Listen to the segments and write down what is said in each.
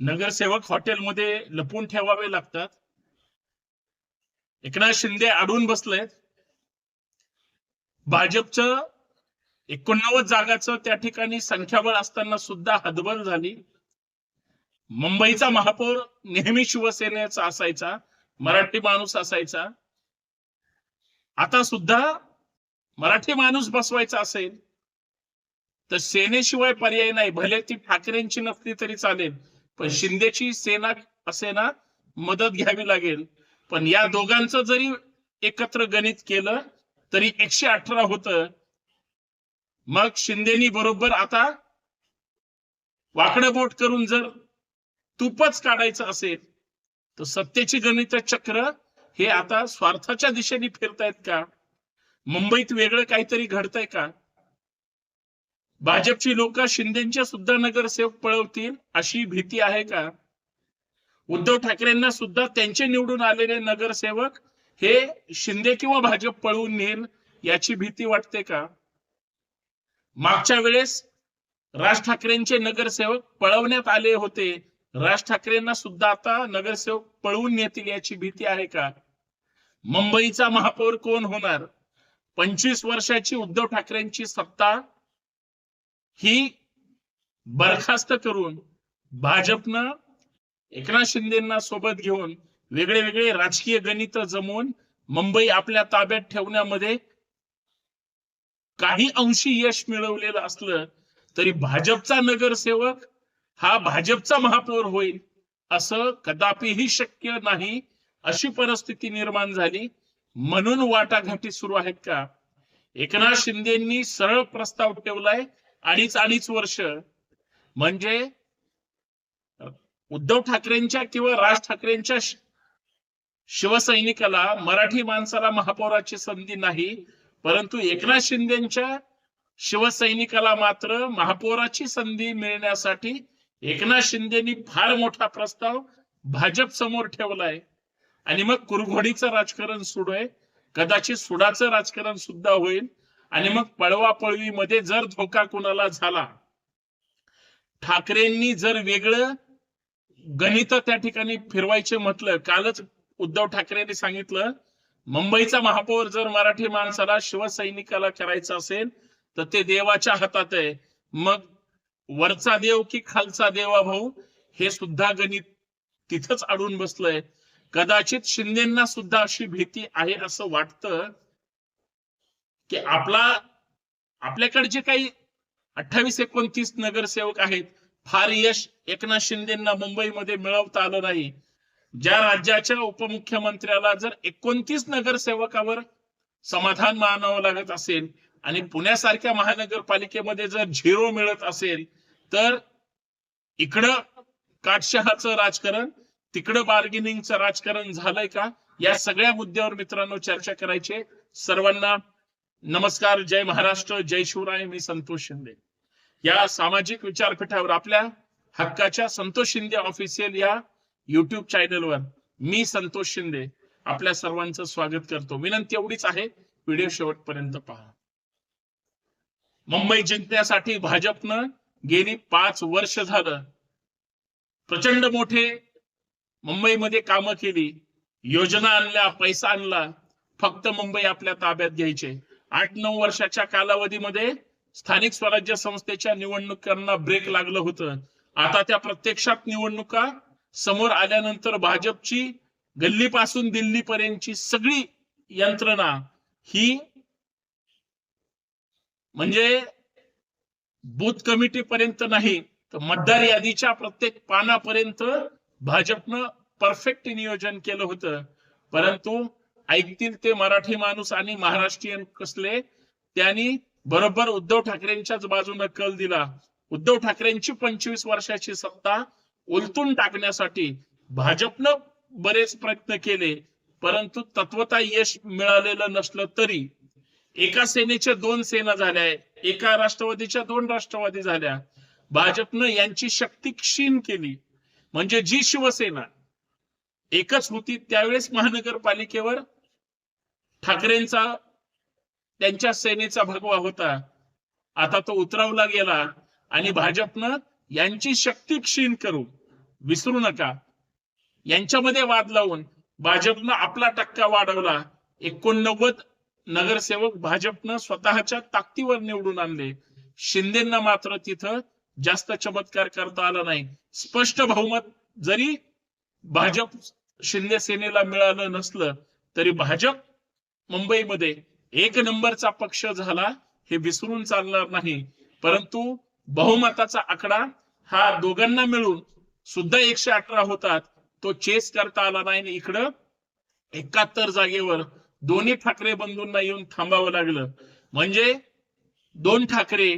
नगरसेवक हॉटेलमध्ये लपून ठेवावे लागतात. एकनाथ शिंदे अडून बसलेत. भाजपचं एकोणनव्वद जागाचं त्या ठिकाणी संख्याबळ असताना सुद्धा हतबल झाली. मुंबईचा महापौर नेहमी शिवसेनेचा असायचा मराठी माणूस असायचा. आता सुद्धा मराठी माणूस बसवायचा असेल तर सेनेशिवाय पर्याय नाही भले ती ठाकरेंची नसली तरी चालेल. पण शिंदेची सेना असेना मदत घ्यावी लागेल. पण या दोघांचं जरी एकत्र गणित केलं तरी एकशे अठरा होत. मग शिंदेनी बरोबर आता वाकडं बोट करून जर तूपच काढायचं असेल तर सत्तेची गणित चक्र हे आता स्वार्थाच्या दिशेने फिरतायत का? मुंबईत वेगळं काहीतरी घडतंय का? भाजपची लोक शिंदेच्या सुद्धा नगरसेवक पळवतील अशी भीती आहे का? उद्धव ठाकरेंना सुद्धा त्यांचे निवडून आलेले नगरसेवक हे शिंदे किंवा भाजप पळवून नेल याची भीती वाटते का? मागच्या वेळेस राज ठाकरेंचे नगरसेवक पळवण्यात आले होते. राज ठाकरेंना सुद्धा आता नगरसेवक पळवून नेतील याची भीती आहे का? मुंबईचा महापौर कोण होणार? पंचवीस वर्षाची उद्धव ठाकरेंची सत्ता ही बरखास्त करून भाजपनं एकनाथ शिंदेना सोबत घेऊन वेगळे वेगळे राजकीय गणित जमवून मुंबई आपल्या ताब्यात ठेवण्यामध्ये काही अंशी यश मिळवलेलं असलं तरी भाजपचा नगरसेवक हा भाजपचा महापौर होईल असं कदापिही शक्य नाही अशी परिस्थिती निर्माण झाली. म्हणून वाटाघाटी सुरू आहेत का? एकनाथ शिंदेनी सरळ प्रस्ताव ठेवलाय अडीच अडीच वर्ष. म्हणजे उद्धव ठाकरेंच्या किंवा राज ठाकरेंच्या शिवसैनिकाला मराठी माणसाला महापौराची संधी नाही परंतु एकनाथ शिंदेच्या शिवसैनिकाला मात्र महापौराची संधी मिळण्यासाठी एकनाथ शिंदेनी फार मोठा प्रस्ताव भाजप समोर ठेवलाय. आणि मग कुरघोडीचं राजकारण सुरू आहे. कदाचित सुडाचं राजकारण सुद्धा होईल. आणि मग पळवा पळवीमध्ये जर धोका कुणाला झाला ठाकरेंनी जर वेगळं गणित त्या ठिकाणी फिरवायचे म्हटलं कालच उद्धव ठाकरेंनी सांगितलं मुंबईचा महापौर जर मराठी माणसाला शिवसैनिकाला करायचं असेल तर ते देवाच्या हातात आहे. मग वरचा देव की खालचा देवा भाऊ हे सुद्धा गणित तिथंच अडून बसलंय. कदाचित शिंदेना सुद्धा अशी भीती आहे असं वाटतं की आपला आपल्याकडे जे काही अठ्ठावीस एकोणतीस नगरसेवक आहेत फार यश एकनाथ शिंदेना मुंबईमध्ये मिळवता आलं नाही. ज्या राज्याच्या उपमुख्यमंत्र्याला जर एकोणतीस नगरसेवकावर समाधान मानावं लागत असेल आणि पुण्यासारख्या महानगरपालिकेमध्ये जर झिरो मिळत असेल तर इकडं काटशहाचं राजकारण तिकडं बार्गेनिंगचं राजकारण झालंय का? या सगळ्या मुद्द्यावर मित्रांनो चर्चा करायची सर्वांना नमस्कार जय महाराष्ट्र जय शिवराय मी संतोष शिंदे. या सामाजिक विचारपीठावर आपल्या हक्काच्या संतोष शिंदे ऑफिशियल या युट्यूब चॅनलवर मी संतोष शिंदे आपल्या सर्वांचं स्वागत करतो. विनंती एवढीच आहे व्हिडिओ शेवटपर्यंत पहा. मुंबई जिंकण्यासाठी भाजपनं गेली पाच वर्ष झालं. प्रचंड मोठे मुंबईमध्ये कामं केली. योजना आणल्या पैसा आणला. फक्त मुंबई आपल्या ताब्यात घ्यायचे. आठ नऊ वर्षाच्या कालावधीमध्ये स्थानिक स्वराज्य संस्थेच्या निवडणुकांना ब्रेक लागलं होतं. आता त्या प्रत्यक्षात निवडणुका समोर आल्यानंतर भाजपची गल्लीपासून दिल्लीपर्यंतची सगळी यंत्रणा ही म्हणजे बूथ कमिटी पर्यंत नाही तर मतदार यादीच्या प्रत्येक पानापर्यंत भाजपनं परफेक्ट नियोजन केलं होतं. परंतु ऐकतील ते मराठी माणूस आणि महाराष्ट्रीयन कसले? त्यांनी बरोबर उद्धव ठाकरेंच्याच बाजूने कल दिला. उद्धव ठाकरेंची पंचवीस वर्षाची सत्ता उलटून टाकण्यासाठी भाजपनं बरेच प्रयत्न केले परंतु तत्वता यश मिळालेलं नसलं तरी एका सेनेच्या दोन सेना झाल्या एका राष्ट्रवादीच्या दोन राष्ट्रवादी झाल्या. भाजपनं यांची शक्ती क्षीण केली. म्हणजे जी शिवसेना एकच होती त्यावेळेस महानगरपालिकेवर ठाकरेंचा त्यांच्या सेनेचा भगवा होता. आता तो उतरवला गेला आणि भाजपनं यांची शक्ती क्षीण करू विसरू नका. यांच्यामध्ये वाद लावून भाजपनं आपला टक्का वाढवला. एकोणनव्वद नगरसेवक भाजपनं स्वतःच्या ताकदीवर निवडून आणले. शिंदेना मात्र तिथं जास्त चमत्कार करता आला नाही. स्पष्ट बहुमत जरी भाजप शिंदे सेनेला मिळालं नसलं तरी भाजप मुंबईमध्ये एक नंबरचा पक्ष झाला हे विसरून चालणार नाही. परंतु बहुमताचा आकडा हा दोघांना मिळून सुद्धा एकशे अठरा होतात. तो चेस करता आला नाही इकडं एकाहत्तर जागेवर दोन्ही ठाकरे बंधूंना येऊन थांबावं लागलं. म्हणजे दोन ठाकरे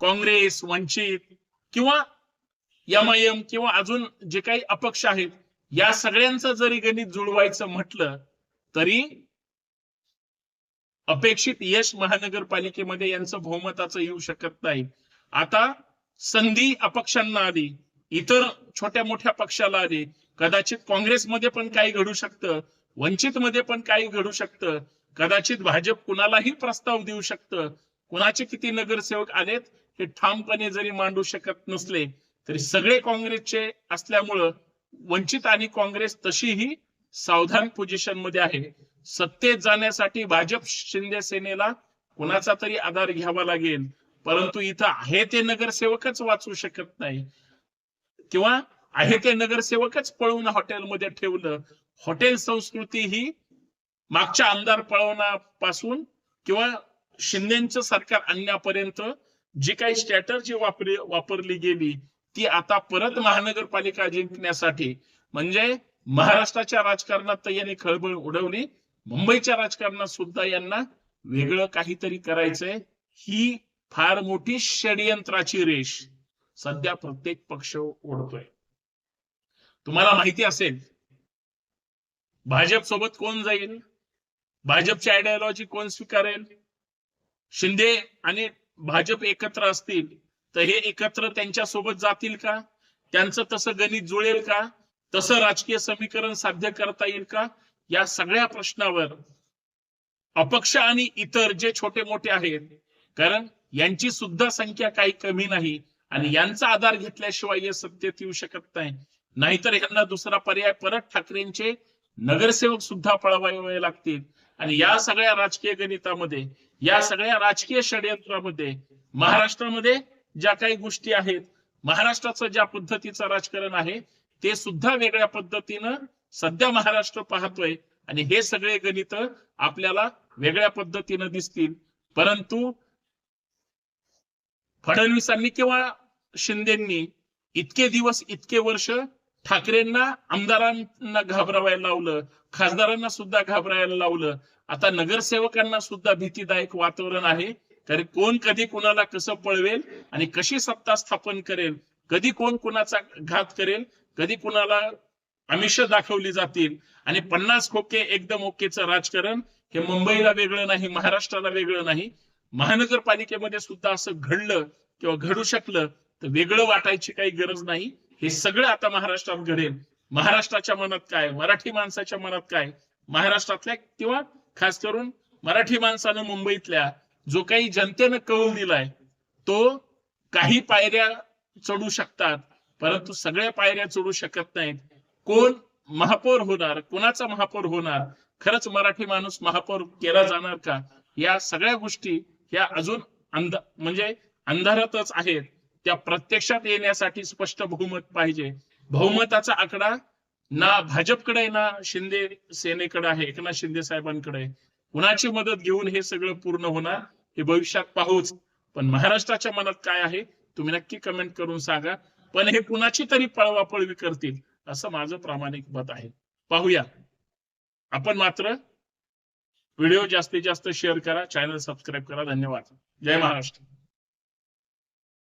काँग्रेस वंचित किंवा एम आय एम किंवा अजून जे काही अपक्ष आहेत या सगळ्यांचं जरी गणित जुळवायचं म्हटलं तरी अपेक्षित यश महानगरपालिकेमध्ये यांचं बहुमताचं येऊ शकत नाही. आता संधी अपक्षांना आली इतर छोट्या मोठ्या पक्षाला आली. कदाचित काँग्रेसमध्ये पण काही घडू शकतं वंचित मध्ये पण काही घडू शकतं. कदाचित भाजप कुणालाही प्रस्ताव देऊ शकतं. कुणाचे किती नगरसेवक आलेत हे ठामपणे जरी मांडू शकत नसले तरी सगळे काँग्रेसचे असल्यामुळं वंचित आणि काँग्रेस तशीही सावधान पोझिशनमध्ये आहे. सत्तेत जाण्यासाठी भाजप शिंदे सेनेला कुणाचा तरी आधार घ्यावा लागेल. परंतु इथं आहे ते नगरसेवकच वाचू शकत नाही. किंवा आहे ते नगरसेवकच पळवून हॉटेलमध्ये ठेवलं. हॉटेल संस्कृती ही मागच्या आमदार पळवण्यापासून किंवा शिंदेचं सरकार आणण्यापर्यंत जी काही स्ट्रॅटर्जी वापरी वापरली गेली ती आता परत महानगरपालिका जिंकण्यासाठी म्हणजे महाराष्ट्राच्या राजकारणात तर यांनी खळबळ उडवली. मुंबईच्या राजकारणात सुद्धा यांना वेगळं काहीतरी करायचंय. ही फार मोठी षडयंत्राची रेष सध्या प्रत्येक पक्ष ओढतोय. तुम्हाला माहिती असेल भाजप सोबत कोण जाईल? भाजपची आयडियोलॉजी कोण स्वीकारेल? शिंदे आणि भाजप एकत्र असतील तर हे एकत्र त्यांच्यासोबत जातील का? त्यांचं तसं गणित जुळेल का? तसं राजकीय समीकरण साध्य करता येईल का? या सगळ्या प्रश्नावर अपक्ष आणि इतर जे छोटे मोठे आहेत कारण यांची सुद्धा संख्या काही कमी नाही आणि यांचा आधार घेतल्याशिवाय हे सत्तेत येऊ शकत नाही. नाहीतर यांना दुसरा पर्याय परत ठाकरेंचे नगरसेवक सुद्धा पळवावे लागतील. आणि या सगळ्या राजकीय गणितामध्ये या सगळ्या राजकीय षडयंत्रामध्ये महाराष्ट्रामध्ये ज्या काही गोष्टी आहेत महाराष्ट्राचं ज्या पद्धतीचं राजकारण आहे ते सुद्धा वेगळ्या पद्धतीनं सध्या महाराष्ट्र पाहतोय आणि हे सगळे गणित आपल्याला वेगळ्या पद्धतीनं दिसतील. परंतु फडणवीसांनी किंवा शिंदेंनी इतके दिवस इतके वर्ष ठाकरेंना आमदारांना घाबरवायला लावलं खासदारांना सुद्धा घाबरायला लावलं. आता नगरसेवकांना सुद्धा भीतीदायक वातावरण आहे. कारण कोण कधी कुणाला कसं पळवेल आणि कशी सत्ता स्थापन करेल? कधी कोण कुणाचा घात करेल? कधी कुणाला आमिष दाखवली जातील. आणि पन्नास खोके एकदम ओकेचं राजकारण हे मुंबईला वेगळं नाही महाराष्ट्राला वेगळं नाही. महानगरपालिकेमध्ये सुद्धा असं घडलं किंवा घडू शकलं तर वेगळं वाटायची काही गरज नाही. हे सगळं आता महाराष्ट्रात घडेल. महाराष्ट्राच्या मनात काय? मराठी माणसाच्या मनात काय? महाराष्ट्रातल्या किंवा खास करून मराठी माणसानं मुंबईतल्या जो काही जनतेनं कौल दिलाय तो काही पायऱ्या चढू शकतात परंतु सगळ्या पायऱ्या चढू शकत नाहीत. कोण महापौर होणार? कोणाचा महापौर होणार? खरंच मराठी माणूस महापौर केला जाणार का? या सगळ्या गोष्टी ह्या अजून अंध म्हणजे अंधारातच आहेत. त्या प्रत्यक्षात येण्यासाठी स्पष्ट बहुमत पाहिजे. बहुमताचा आकडा ना भाजपकडे ना शिंदे सेनेकडे आहे एकनाथ शिंदे साहेबांकडे. कुणाची मदत घेऊन हे सगळं पूर्ण होणार हे भविष्यात पाहूच. पण महाराष्ट्राच्या मनात काय आहे? तुम्ही नक्की कमेंट करून सांगा. पण हे कुणाची तरी पळवापळवी करतील. असं माझं प्रामाणिक मत आहे. पाहूया. आपण मात्र व्हिडिओ जास्तीत जास्त शेअर करा चॅनल सबस्क्राईब करा. धन्यवाद. जय महाराष्ट्र.